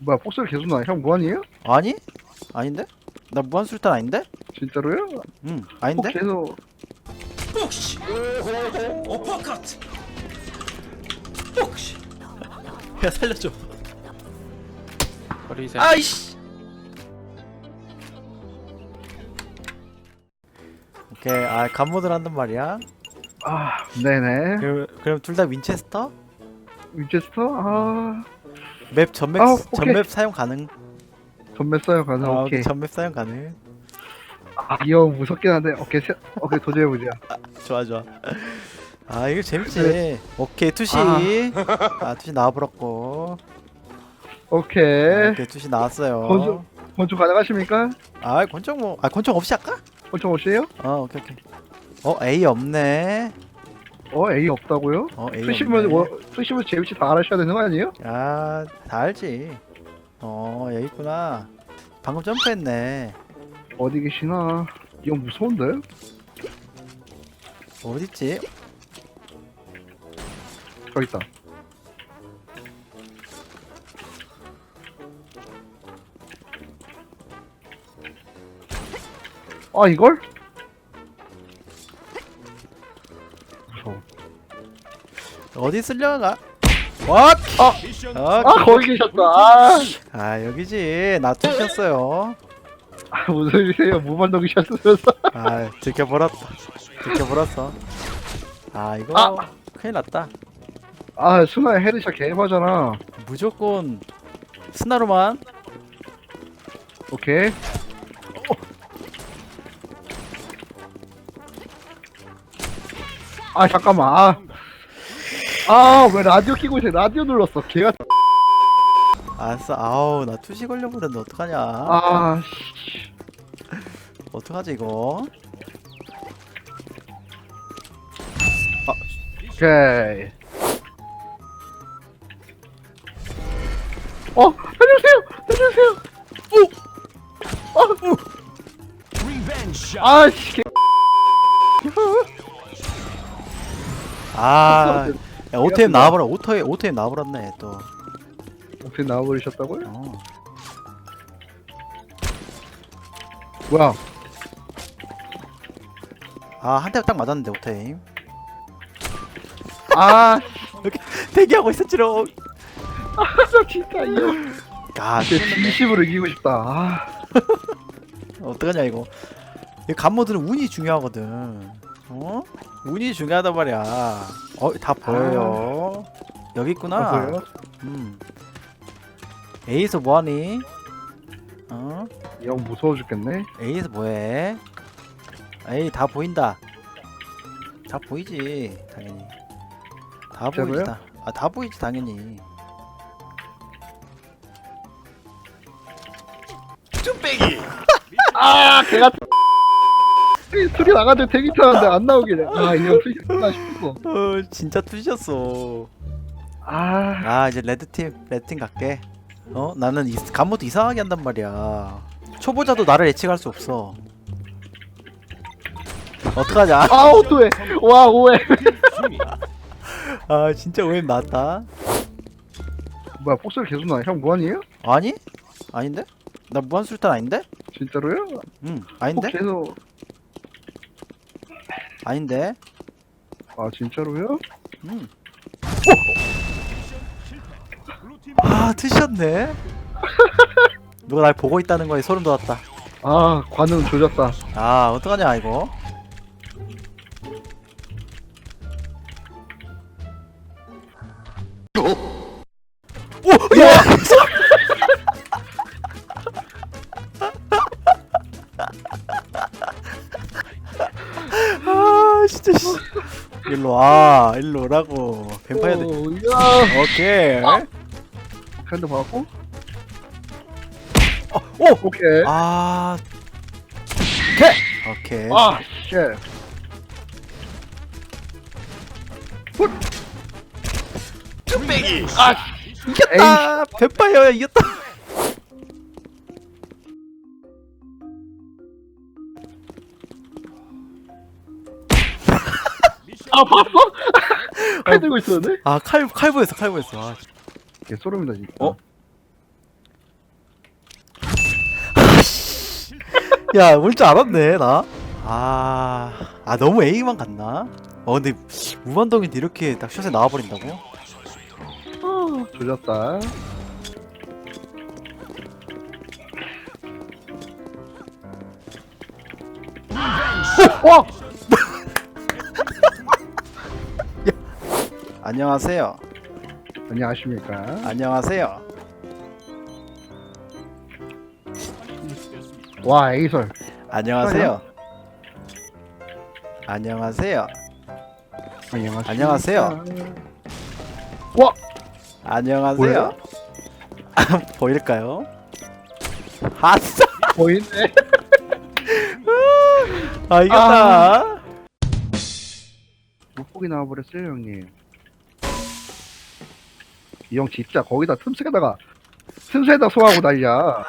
뭐야 폭소리 계속 나. 형 무한이에요? 아니? 아닌데? 나 무한술탄 아닌데? 진짜로요? 응폭 아닌데? 계속 복시 어퍼컷 복시 야 살려줘 버리세요. 아이씨 오케이 아 간모들 한단 말이야 아 네네. 그럼, 그럼 둘 다 윈체스터? 위체스터 아 맵 전맵 아, 오케이. 전맵 사용 가능 전매 써요 가자. 아, 오케이. 전맵 사용 가능 아, 이형 무섭긴 한데 오케이 세, 오케이 도전해보자. 좋아 좋아 아 이거 재밌지 오케이 투시 아, 투시 나와버렸고 오케이. 오케이 투시 나왔어요 건조 건조 가능하십니까? 아 권총 뭐 아 권총 없이 할까? 건조 오세요? 어 오케이 오케이 어 A 없네 어 A 없다고요? 어 A 없네 뭐 수시면 제비치 다 알아셔야 되는 거 아니에요? 야 다 알지 어 여기 있구나 방금 점프했네 어디 계시나? 이형 무서운데? 어딨지? 저기 있다. 아 이걸? 무서워. 어디 쓸려가? 왓! 미션 아, 아 거기 계셨다. 아, 아 여기지 나 투시였어요 아 무슨 소리세요? 무반동 계셨으면서. 아 들켜버렸다 들켜버렸어 아 이거 아. 큰일 났다 아 순아의 헤드샷 개바잖아. 무조건 스나로만 오케이. 아 잠깐만. 아. 아, 왜 라디오 끼고 있어? 라디오 눌렀어. 걔가 아싸 아우 나 투시 걸려 버렸는데 어떡하냐 아, 씨. 어떡하지 이거 오케이. 어, 살려주세요. 살려주세요. 리벤지 아, 씨. 개- 아 야, 오템 나와버려. 오토에 오템 나와버렸네 또. 어떻게 나와버리셨다고요? 어. 뭐야? 아한 대 딱 맞았는데 오템 아, 대기하고 있었지롱. 나 진짜 이거. 아 진짜 진심으로 이기고 싶다. 아, 어떡하냐 이거. 이 간모들은 운이 중요하거든. 어? 운이 중요하단 말이야 어 다 보여요 여기 있구나 아, 보여요? 음 A에서 뭐하니? 어? 이 형 무서워 죽겠네. A에서 뭐해? A 다 보인다 다 보이지 당연히 다 보이지 진짜로요? 다. 아, 다 보이지 당연히 아, 개가 소리 나가도 되게 타는데 안 나오게 돼. 아, 이형 소리 끝나 싶어. 어 진짜 투셨어 아, 아 이제 레드팀 레드팀 갈게 어 나는 이, 간모도 이상하게 한단 말이야 초보자도 나를 예측할 수 없어 어떡하냐 아, 오토해. 와, 오해. 아 진짜 오해 맞다 뭐야, 폭소리 계속 나. 형 무한이에요? 아니? 아닌데? 나 무한 술탄 아닌데? 진짜로요? 응 폭 아닌데? 계속. 아닌데? 아, 진짜로요? 응. 블루팀 아 드셨네 누가 날 보고 있다는 거에 소름 돋았다 아, 관음 조졌다. 아 어떡하냐 이거 오! 야! 일로 와. 일로 오라고. 뱀파이어 들 오, 야. 오케이. 핸드 받았고. 오! 오케이. 아. 오케이. 오케이. 아, 쉣. 뚝배기 이겼다. 뱀파이어야 이겼다 아 봤어? 칼 들고 있었는데? 아, 칼, 칼보였어, 칼보였어. 아, 걔 소름이다 진짜. 어? 아, 야, 올 줄 알았네, 나. 아, 아, 너무 에이만 갔나? 어, 근데 무반동인데 이렇게 딱 샷에 나와버린다고? 졸렸다. 어? 와! 안녕하세요. 안녕하십니까. 안녕하세요. 와, 에이설. 안녕하세요. 안녕하세요. 안녕하십니까. 안녕하세요. 와! 안녕하세요. 보일까요? 아싸! 보이네. 아, 이겼다. 못 보게 나와버렸어요, 형님. 이 형 진짜 거기다 틈새에다가 틈새에다 소화하고 달려.